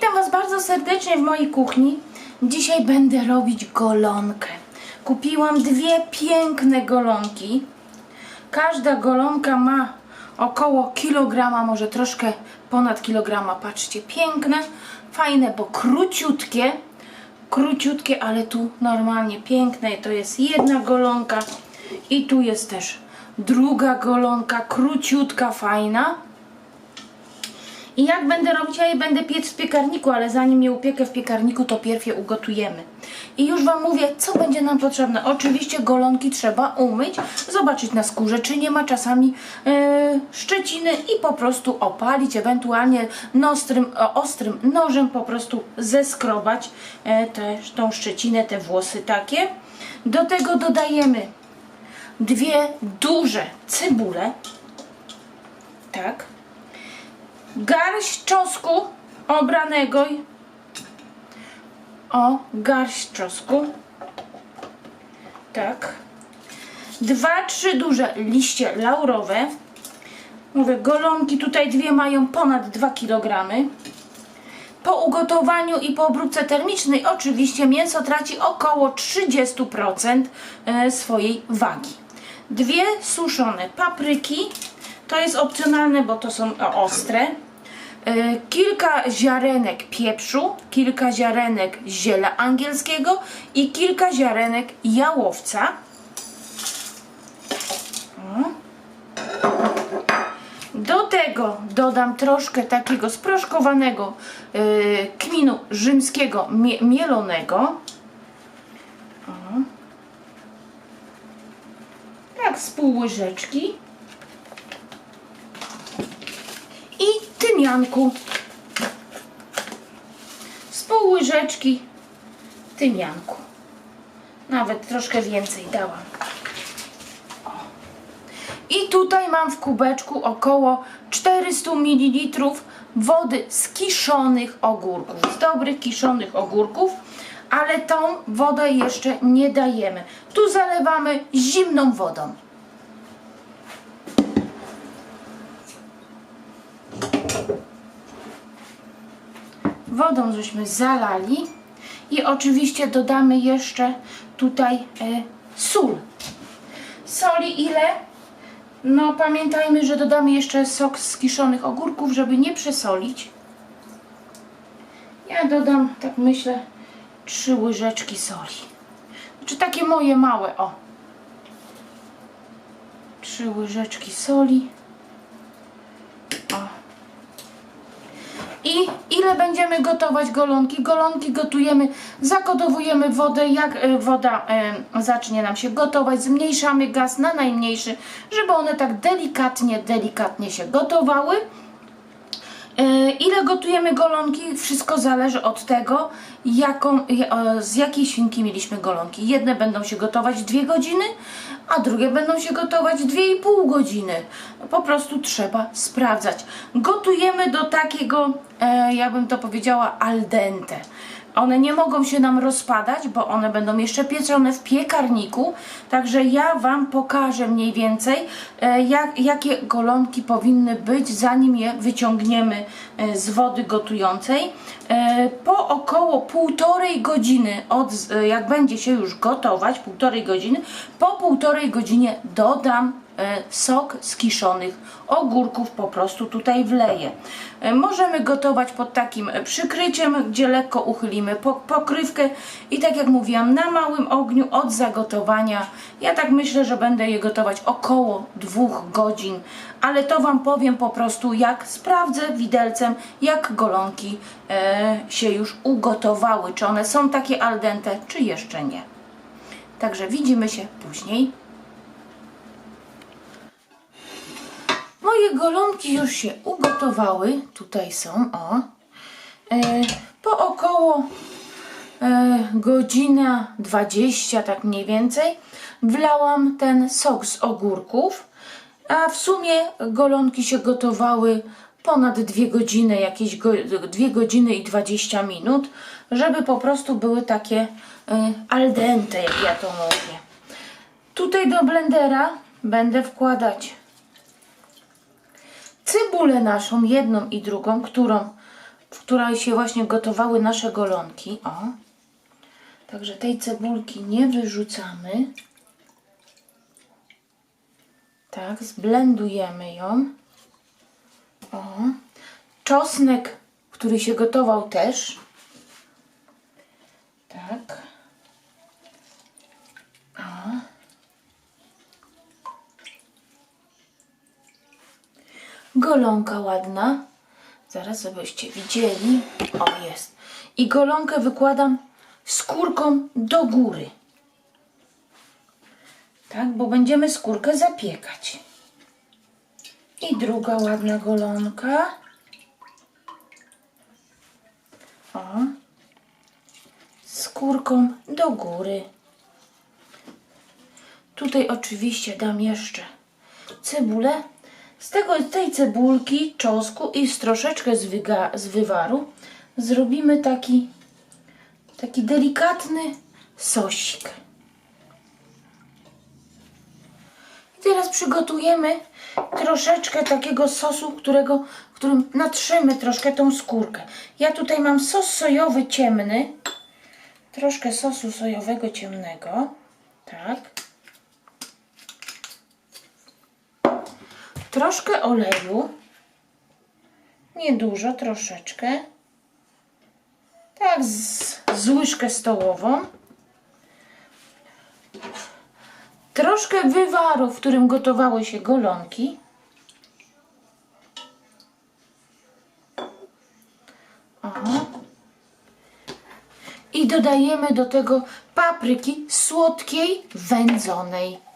Witam Was bardzo serdecznie w mojej kuchni. Dzisiaj będę robić golonkę. Kupiłam dwie piękne golonki. Każda golonka ma około kilograma, może troszkę ponad kilograma. Patrzcie, piękne, fajne, bo króciutkie. Króciutkie, ale tu normalnie piękne. To jest jedna golonka i tu jest też druga golonka, króciutka, fajna. I jak będę robić, ja je będę piec w piekarniku, ale zanim je upiekę w piekarniku, to pierw je ugotujemy. I już Wam mówię, co będzie nam potrzebne. Oczywiście golonki trzeba umyć, zobaczyć na skórze, czy nie ma czasami e, szczeciny i po prostu opalić, ewentualnie nostrym, ostrym nożem po prostu zeskrobać e, też tą szczecinę, te włosy takie. Do tego dodajemy dwie duże cebule. Tak garść czosnku obranego. O, garść czosnku. Tak. Dwa, trzy duże liście laurowe. Mówię, golonki tutaj dwie mają ponad 2 kg. Po ugotowaniu i po obróbce termicznej oczywiście mięso traci około 30% e, swojej wagi. Dwie suszone papryki. To jest opcjonalne, bo to są o, ostre. E, Kilka ziarenek pieprzu, kilka ziarenek ziela angielskiego i kilka ziarenek jałowca. Do tego dodam troszkę takiego sproszkowanego e, kminu rzymskiego mie mielonego. Tak, z pół łyżeczki. i tymianku. Z pół łyżeczki tymianku. Nawet troszkę więcej dałam. O. I tutaj mam w kubeczku około 400 ml wody z kiszonych ogórków. Z dobrych kiszonych ogórków. Ale tą wodę jeszcze nie dajemy. Tu zalewamy zimną wodą. Wodą żeśmy zalali i oczywiście dodamy jeszcze tutaj e, sól. Soli ile? No pamiętajmy, że dodamy jeszcze sok z kiszonych ogórków, żeby nie przesolić. Ja dodam, tak myślę, trzy łyżeczki soli. Znaczy takie moje małe, o. Trzy łyżeczki soli. O. I ile będziemy gotować golonki? Golonki gotujemy, zagotowujemy wodę, jak e, woda e, zacznie nam się gotować, zmniejszamy gaz na najmniejszy, żeby one tak delikatnie, delikatnie się gotowały. E, Ile gotujemy golonki? Wszystko zależy od tego, jaką, z jakiej świnki mieliśmy golonki. Jedne będą się gotować 2 godziny, a drugie będą się gotować 2,5 godziny. Po prostu trzeba sprawdzać. Gotujemy do takiego, e, ja bym to powiedziała, al dente. One nie mogą się nam rozpadać, bo one będą jeszcze pieczone w piekarniku. Także ja Wam pokażę mniej więcej, e, jak, jakie golonki powinny być, zanim je wyciągniemy e, z wody gotującej. E, Po około półtorej godziny, od, jak będzie się już gotować, półtorej godziny, po półtorej godzinie dodam sok z kiszonych ogórków po prostu tutaj wleję. E, Możemy gotować pod takim e, przykryciem, gdzie lekko uchylimy po- pokrywkę i tak jak mówiłam, na małym ogniu od zagotowania. Ja tak myślę, że będę je gotować około dwóch godzin, ale to Wam powiem po prostu jak sprawdzę widelcem, jak golonki e, się już ugotowały, czy one są takie al dente, czy jeszcze nie. Także widzimy się później. Moje golonki już się ugotowały. Tutaj są, o. E, po około e, godzina 20, tak mniej więcej, wlałam ten sok z ogórków, a w sumie golonki się gotowały ponad 2 godziny, jakieś go, 2 godziny i 20 minut, żeby po prostu były takie e, al dente, jak ja to mówię. Tutaj do blendera będę wkładać cebulę naszą, jedną i drugą, którą w której się właśnie gotowały nasze golonki. O. Także tej cebulki nie wyrzucamy. Tak, zblendujemy ją. O. Czosnek, który się gotował też. Tak. O. Golonka ładna. Zaraz żebyście widzieli. O, jest. I golonkę wykładam skórką do góry. Tak, bo będziemy skórkę zapiekać. I druga ładna golonka. O. Skórką do góry. Tutaj oczywiście dam jeszcze cebulę. Z tego, tej cebulki, czosnku i z troszeczkę z, wyga, z wywaru zrobimy taki, taki delikatny sosik. I teraz przygotujemy troszeczkę takiego sosu, którego, którym natrzemy troszkę tą skórkę. Ja tutaj mam sos sojowy ciemny, troszkę sosu sojowego ciemnego, tak. Troszkę oleju, niedużo, troszeczkę, tak z, z łyżkę stołową. Troszkę wywaru, w którym gotowały się golonki. I dodajemy do tego papryki słodkiej, wędzonej.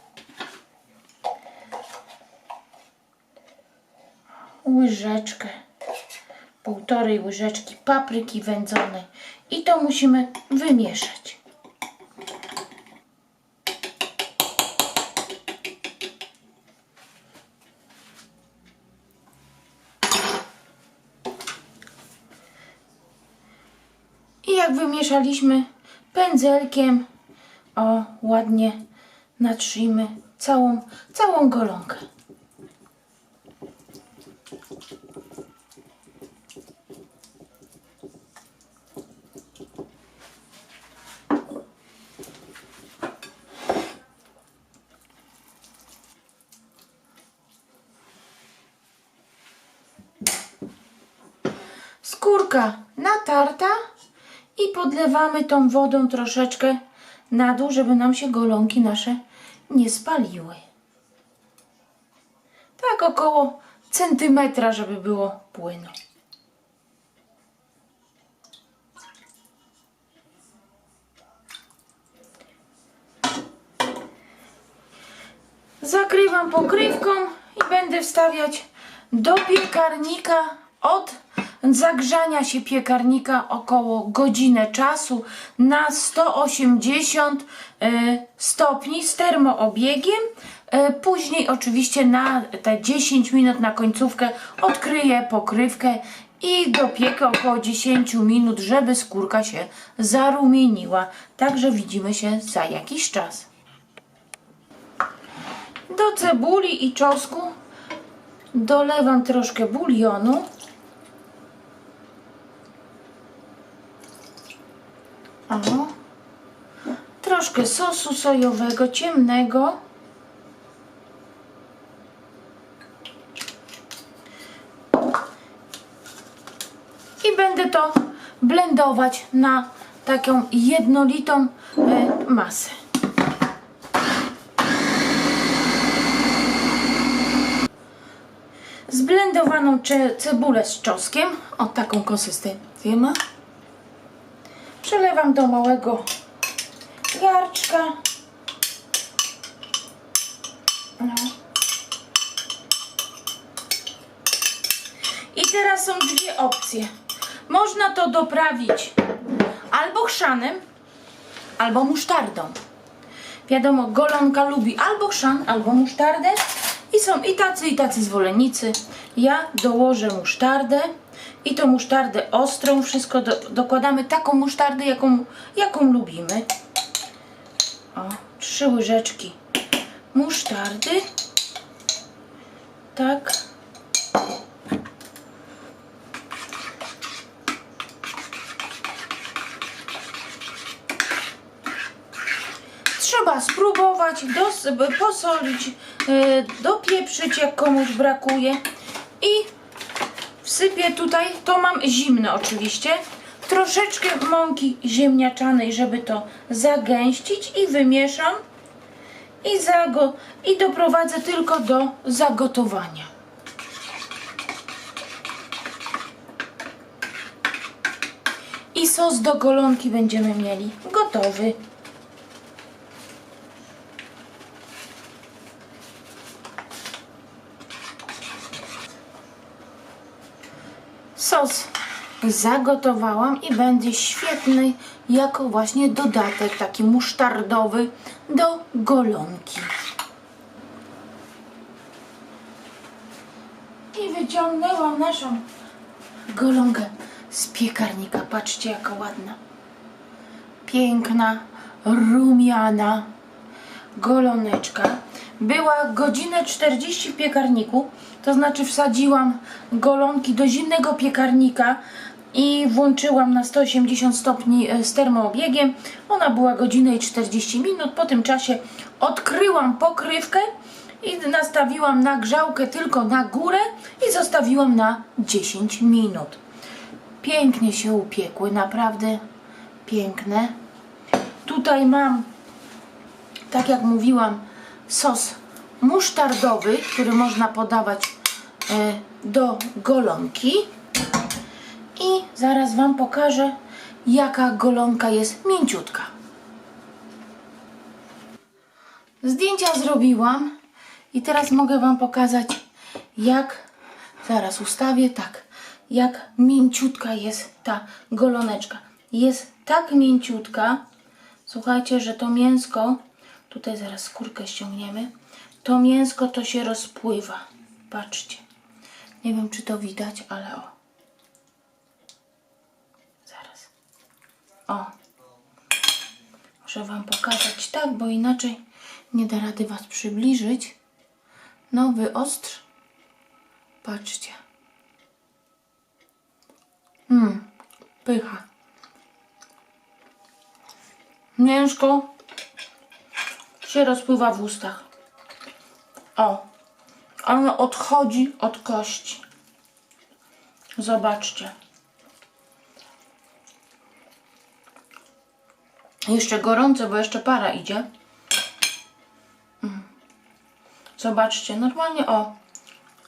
Łyżeczkę, półtorej łyżeczki papryki wędzonej. I to musimy wymieszać. I jak wymieszaliśmy pędzelkiem, o ładnie natrzyjmy całą, całą golonkę. Skórka natarta i podlewamy tą wodą troszeczkę na dół, żeby nam się golonki nasze nie spaliły. Tak około centymetra, żeby było płynu. Zakrywam pokrywką i będę wstawiać do piekarnika od zagrzania się piekarnika około godzinę czasu na 180 e, stopni z termoobiegiem. E, Później oczywiście na te 10 minut na końcówkę odkryję pokrywkę i dopiekę około 10 minut, żeby skórka się zarumieniła. Także widzimy się za jakiś czas. Do cebuli i czosnku dolewam troszkę bulionu. O. Troszkę sosu sojowego ciemnego. I będę to blendować na taką jednolitą e, masę. Zblendowaną cebulę z czosnkiem, o taką konsystencję ma. Przelewam do małego garczka. No. I teraz są dwie opcje. Można to doprawić albo chrzanem, albo musztardą. Wiadomo, golonka lubi albo chrzan, albo musztardę. I są i tacy, i tacy zwolennicy. Ja dołożę musztardę i tą musztardę ostrą, wszystko do, dokładamy taką musztardę, jaką, jaką lubimy. O, trzy łyżeczki musztardy. Tak. Trzeba spróbować, dos, posolić, yy, dopieprzyć jak komuś brakuje i wsypię tutaj, to mam zimne oczywiście, troszeczkę mąki ziemniaczanej, żeby to zagęścić i wymieszam i, zago i doprowadzę tylko do zagotowania. I sos do golonki będziemy mieli gotowy. Sos zagotowałam i będzie świetny jako właśnie dodatek taki musztardowy do golonki. I wyciągnęłam naszą golonkę z piekarnika. Patrzcie jaka ładna. Piękna, rumiana goloneczka. Była godzinę 40 w piekarniku, to znaczy wsadziłam golonki do zimnego piekarnika i włączyłam na 180 stopni e, z termoobiegiem. Ona była godzinę i 40 minut. Po tym czasie odkryłam pokrywkę i nastawiłam na grzałkę tylko na górę i zostawiłam na 10 minut. Pięknie się upiekły, naprawdę piękne. Tutaj mam tak jak mówiłam, sos musztardowy, który można podawać e, do golonki. I zaraz Wam pokażę, jaka golonka jest mięciutka. Zdjęcia zrobiłam i teraz mogę Wam pokazać, jak, zaraz ustawię tak, jak mięciutka jest ta goloneczka. Jest tak mięciutka, słuchajcie, że to mięsko, tutaj zaraz skórkę ściągniemy, to mięsko to się rozpływa. Patrzcie. Nie wiem, czy to widać, ale o. Zaraz. O. Muszę Wam pokazać tak, bo inaczej nie da rady Was przybliżyć. No, wyostrz. Patrzcie. Mmm, pycha. Mięsko się rozpływa w ustach. O, ono odchodzi od kości. Zobaczcie. Jeszcze gorące, bo jeszcze para idzie. Zobaczcie, normalnie o,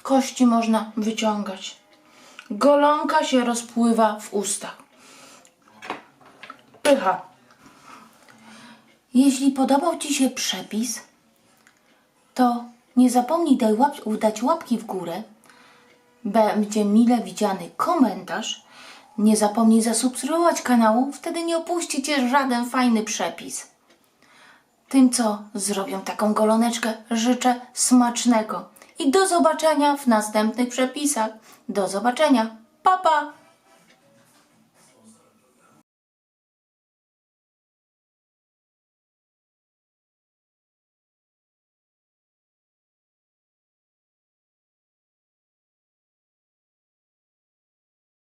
kości można wyciągać. Golonka się rozpływa w ustach. Pycha. Jeśli podobał Ci się przepis, to nie zapomnij daj łap, dać łapki w górę. Będzie mile widziany komentarz. Nie zapomnij zasubskrybować kanału, wtedy nie opuścicie żaden fajny przepis. Tym, co zrobią taką goloneczkę, życzę smacznego i do zobaczenia w następnych przepisach. Do zobaczenia. Pa, pa!